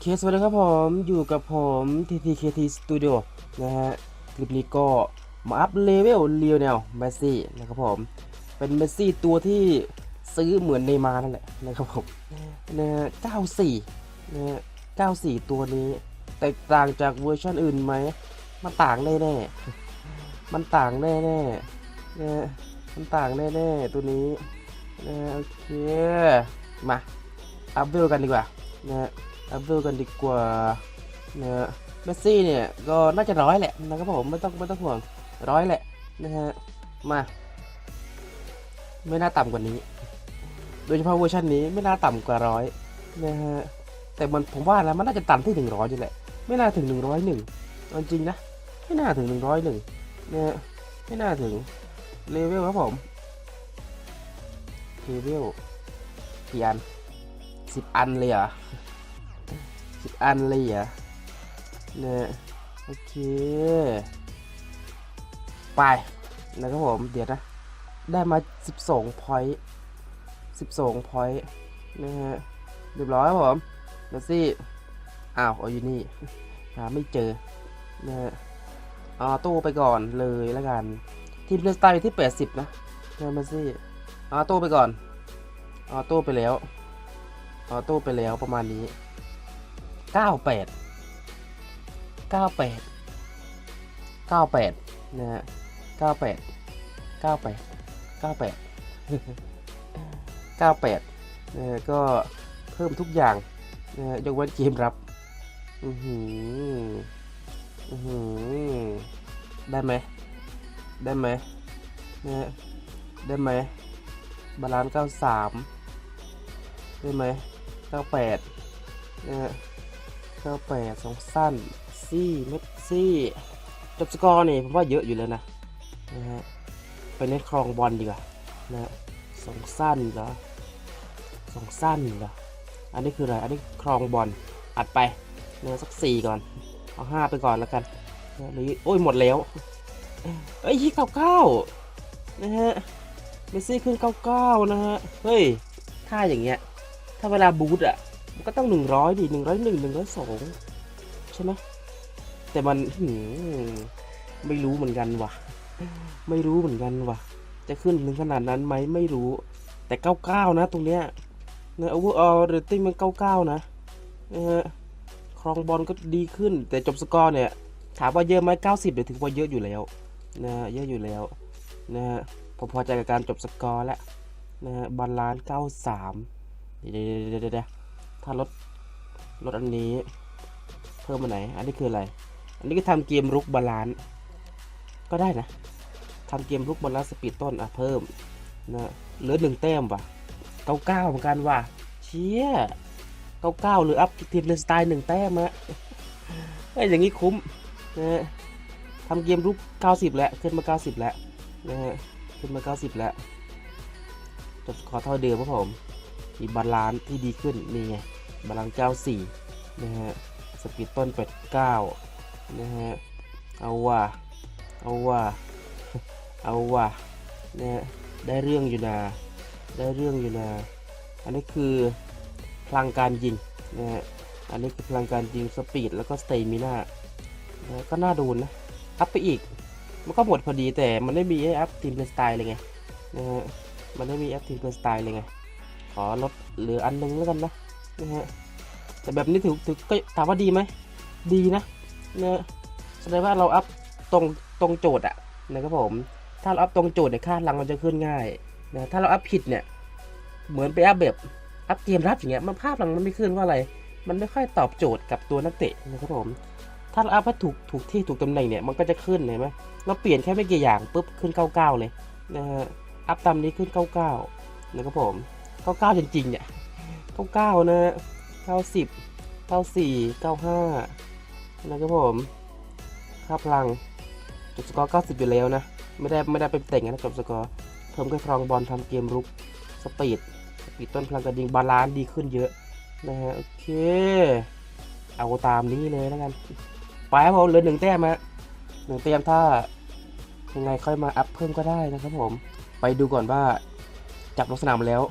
เคสวัสดีครับผมอยู่กับผม TTKT Studio นะฮะคลิปนี้ก็มาอัพเลเวลเลียวแนวเมสซี่นะครับผม เป็นเมสซี่ตัวที่ซื้อเหมือนเนยมานั่นแหละนะครับผมนะฮะ94นะฮะ94 ตัวนี้ แตกต่างจากเวอร์ชันอื่นไหม มันต่างแน่ๆมันต่างแน่ๆนะฮะมันต่างแน่ๆตัวนี้นะโอเคมาอัพเวลกันดีกว่านะฮะ อัพเวลกันดีกว่านะฮะเมสซี่เนี่ยก็น่าจะร้อยแหละนะครับผมไม่ต้องไม่ต้องห่วงร้อยแหละนะฮะมาไม่น่าต่ำกว่านี้ โดยเฉพาะเวอร์ชันนี้ไม่น่าต่ำกว่าร้อยนะฮะแต่มันผมว่าแล้วมันน่าจะต่ำที่หนึ่งร้อยนี่แหละ ไม่น่าถึงหนึ่งร้อยหนึ่งจริงนะไม่น่าถึงหนึ่งร้อยหนึ่งนะฮะไม่น่าถึงเลเวลครับผมเลเวลกี่อันสิบอันเลยเหรอ สิบอันเลยเหรอะเนี่ยโอเค ไปนะครับผม เดี๋ยวนะ ได้มา 12 point 12 point นะฮะ เรียบร้อยครับผมเมสซี่ อ้าวเอาอยู่นี่ หาไม่เจอนะฮะเอาตู้ไปก่อนเลยแล้วกัน ทีมเพลสไตล์อยู่ที่ 80 นะนะเมสซี่เอาตู้ไปก่อนเอาตู้ไปแล้วเอาตู้ไปแล้วประมาณนี้ เก้าแปดเก้าแปดเก้าแปดนะฮะเก้าแปดเก้าแปดเก้าแปดเก้าแปดนะฮะก็เพิ่มทุกอย่างนะฮะยกเว้นเกมรับ อือหืออือหือได้ไหมได้ไหมนะฮะได้ไหมบาลานซ์เก้าสามได้ไหมเก้าแปดนะฮะ เก้าแปดสองสั้นซี่เม็ดซี่จบสกอร์นี่ผมว่าเยอะอยู่แล้วนะนะฮะไปเน้นครองบอลดีกว่านะสองสั้นเหรอสองสั้นเหรออันนี้คืออะไร อันนี้ครองบอลอัดไปเนื้อสักสี่ก่อน เอาห้าไปก่อนแล้วกันนะหรือโอ้ยหมดแล้วเอ้ยี่เก้าเก้านะฮะเมสซี่ขึ้นเก้าเก้านะฮะ เฮ้ย ถ้าอย่างเงี้ย ถ้าเวลาบูทอะ มันก็ต้องหนึ่งร้อยดิหนึ่งร้อยหนึ่งหนึ่งร้อยสองใช่ไหมแต่มันมไม่รู้เหมือนกันว่ะ ไม่รู้เหมือนกันว่ะ จะขึ้นถึงขนาดนั้นไหมไม่รู้ แต่เก้าเก้านะ ตรงเนี้ยเนี่ยโอเวอร์ออลเรตติ้งมันเก้าเก้านะนะฮะครองบอลก็ดีขึ้น แต่จบสกอร์เนี่ย ถามว่าเยอะไหมเก้าสิบเดี๋ยวถือว่าเยอะอยู่แล้วนะเยอะอยู่แล้วนะฮะผมพอใจกับการจบสกอร์แล้วนะฮะบอลลานเก้าสามเดี๋ยวเดี๋ยวเดี๋ยวเดี๋ยว ถ้าลดลดอันนี้เพิ่มมาไหน อันนี้คืออะไร อันนี้ก็ทำเกมรุกบาลานซ์ก็ได้นะทำเกมรุกบาลานซ์สปีดต้นอะเพิ่มนะเหลือหนึ่งแต้มว่ะเก้าเก้าเหมือนกันว่ะเชี่ยเก้าเก้าหรืออัพทีมเลนสไตล์หนึ่งแต้มอะเอ้อย่างนี้คุ้มนะทำเกมรุกเก้าสิบแล้วขึ้นมาเก้าสิบแล้วนะฮะขึ้นมาเก้าสิบแล้วจบสกอเท่าเดิมครับผมมีบาลานซ์ที่ดีขึ้นนี่ไง บาลานซ์94 นะฮะ สปีดต้น 89 นะฮะ เอาว่ะ เอาว่ะ เอาว่ะ นะฮะ ได้เรื่องอยู่นะได้เรื่องอยู่นะอันนี้คือพลังการยิงนะฮะ อันนี้คือพลังการยิงสปีดแล้วก็สเตมิน่านะก็น่าดูนะ อัพไปอีก มันก็หมดพอดีแต่มันไม่มีอัพทีมเพลย์สไตล์เลยไง นะฮะ มันไม่มีอัพทีมเพลย์สไตล์เลยไง ขอลดเหลืออันนึงแล้วกันนะ นะฮะแต่แบบนี้ถือถือก็ถามว่าดีไหมดีนะนะแสดงว่าเราอัพตรงตรงโจทย์อะนะครับผม ถ้าเราอัพตรงโจทย์เนี่ยค่าลังมันจะขึ้นง่ายนะถ้าเราอัพผิดเนี่ย เหมือนไปอัพแบบอัพเกมรับอย่างเงี้ยมันภาพลังมันไม่ขึ้นว่าอะไร มันไม่ค่อยตอบโจทย์กับตัวนักเตะนะครับผม ถ้าเราอัพให้ถูกถูกที่ถูกตำแหน่งเนี่ยมันก็จะขึ้นเห็นไหมเราเปลี่ยนแค่ไม่กี่อย่างปุ๊บขึ้น 99 เลยนะฮะอัพตามนี้ขึ้น 99 นะครับผมเก้าเก้าจริงๆเนี่ย ก้าเก้านะเก้าสิบเก้าสี่เก้าห้านะครับผมค่าพลังจบสกอร์เก้าสิบอยู่แล้วนะ ไม่ได้ไม่ได้เป็นแต่งนะจบสกอร์เพิ่มแค่ครองบอลทำเกมรุกสปีดสปีดต้นพลังกระดิ่งบาลานซ์ดีขึ้นเยอะนะฮะโอเค เอาตามนี้เลยแล้วกันไปครับผมเหลือหนึ่งแต้มฮะหนึ่งแต้มถ้ายังไงค่อยมาอัพเพิ่มก็ได้นะครับผม ไปดูก่อนว่าจับลงสนามแล้ว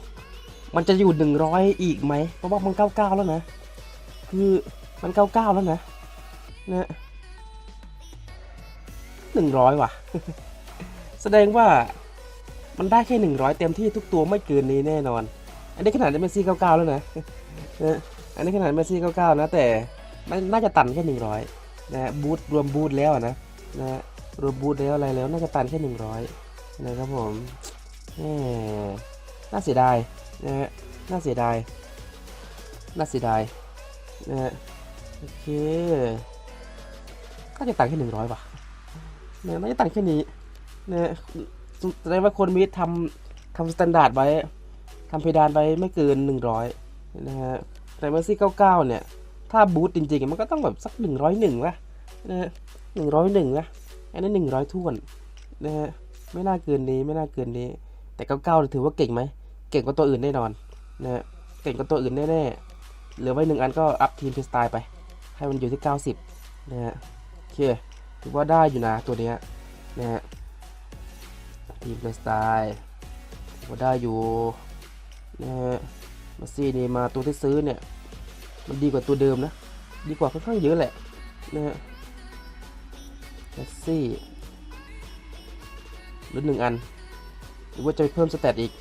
มันจะอยู่หนึ่งร้อยอีกไหมเพราะว่ามันเก้าเก้าแล้วนะ คือมันเก้าเก้าแล้วนะนะหนึ่งร้อยว่ะ แสดงว่ามันได้แค่หนึ่งร้อยเต็มที่ทุกตัวไม่เกินนี้แน่นอน อันนี้ขนาดเมสซี่เก้าเก้าแล้วนะนะอันนี้ขนาดเมสซี่เก้าเก้านะแต่น่าจะตันแค่หนึ่งร้อยนะบูทรวมบูทแล้วอะนะนะรวมบูทแล้วอะไรแล้วน่าจะตันแค่หนึ่งร้อยนะครับผมน่าเสียดาย นะฮะน่าเสียดาย น่าเสียดายนะฮะโอเคก็จะตันแค่หนึ่งร้อยว่ะนะน่าจะตันแค่นี้เนะฮะแสดงว่าคนมีทำทำสแตนดาร์ดไว้ทำเพดานไว้ไม่เกินหนึ่งร้อยนะฮะแต่เมอร์ซี่99เก้าเนี่ย ถ้าบูตจริงๆ มันก็ต้องแบบสัก101วะนะฮะ101วะอันนี้100ท่วนนะฮะไม่น่าเกินนี้ไม่น่าเกินนี้ แต่99ถือว่าเก่งไหม เก่งกว่าตัวอื่นแน่นอนนะฮะเก่งกว่าตัวอื่นแน่ๆเหลือไว้หนึ่งอันก็อัพทีมเพสไตล์ไป ให้มันอยู่ที่ 90นะฮะโอเคถือว่าได้อยู่นะตัวเนี้ยนะฮะทีมเพสไตล์ถือว่าได้อยู่นะฮะมาซี่นี่มาตัวที่ซื้อเนี่ยมันดีกว่าตัวเดิมนะ ดีกว่าค่อนข้างเยอะแหละนะฮะมาซี่หรือหนึ่งอัน หรือว่าจะไปเพิ่มสเตตอีก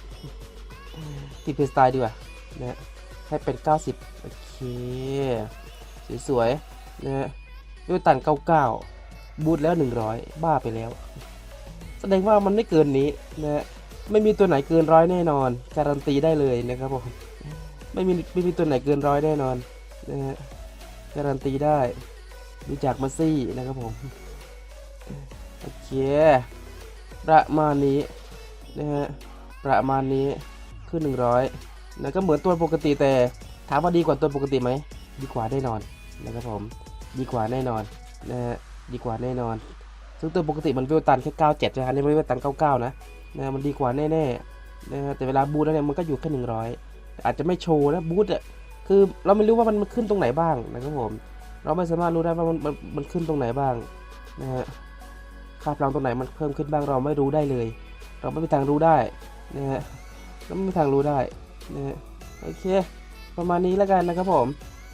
ที่เพสไตล์ดีกว่านะให้เป็น 90 โอเค สวยๆนะด้วยตัน 99 บูทแล้ว 100 บ้าไปแล้ว แสดงว่ามันไม่เกินนี้นะฮะไม่มีตัวไหนเกินร้อยแน่นอน การันตีได้เลยนะครับผม ไม่มีไม่มีตัวไหนเกินร้อยแน่นอนนะฮะการันตีได้ดูจากมาซี่นะครับผม โอเค ประมาณนี้นะฮะประมาณนี้ คือ100นะก็เหมือนตัวปกติแต่ถามว่าดีกว่าตัวปกติไหมดีกว่าแน่นอนนะครับผมดีกว่าแน่นอนนะฮะดีกว่าแน่นอน ซึ่งตัวปกติมันเวลตันแค่97ใช่ไหมอันนี้ไม่เวลตัน99นะนะฮะมันดีกว่าแน่ๆนะฮะแต่เวลาบูทแล้วเนี่ยมันก็อยู่แค่100 อาจจะไม่โชว์นะบูธอะคือเราไม่รู้ว่ามันขึ้นตรงไหนบ้างนะครับผมเราไม่สามารถรู้ได้ว่ามันมันมันขึ้นตรงไหนบ้างนะฮะค่าพลังตรงไหนมันเพิ่มขึ้นบ้างเราไม่รู้ได้เลย เราไม่มีทางรู้ได้นะฮะ ก็ไม่มีทางรู้ได้นะฮะโอเค ประมาณนี้แล้วกันนะครับผม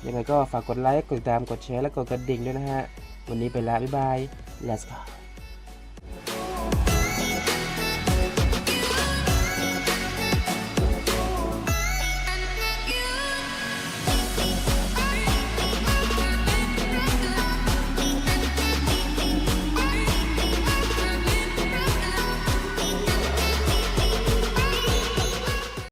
ยังไงก็ฝากกดไลค์กดติดตามกดแชร์และกดกระดิ่งด้วยนะฮะวันนี้ไปแล้วบ๊ายบาย let's go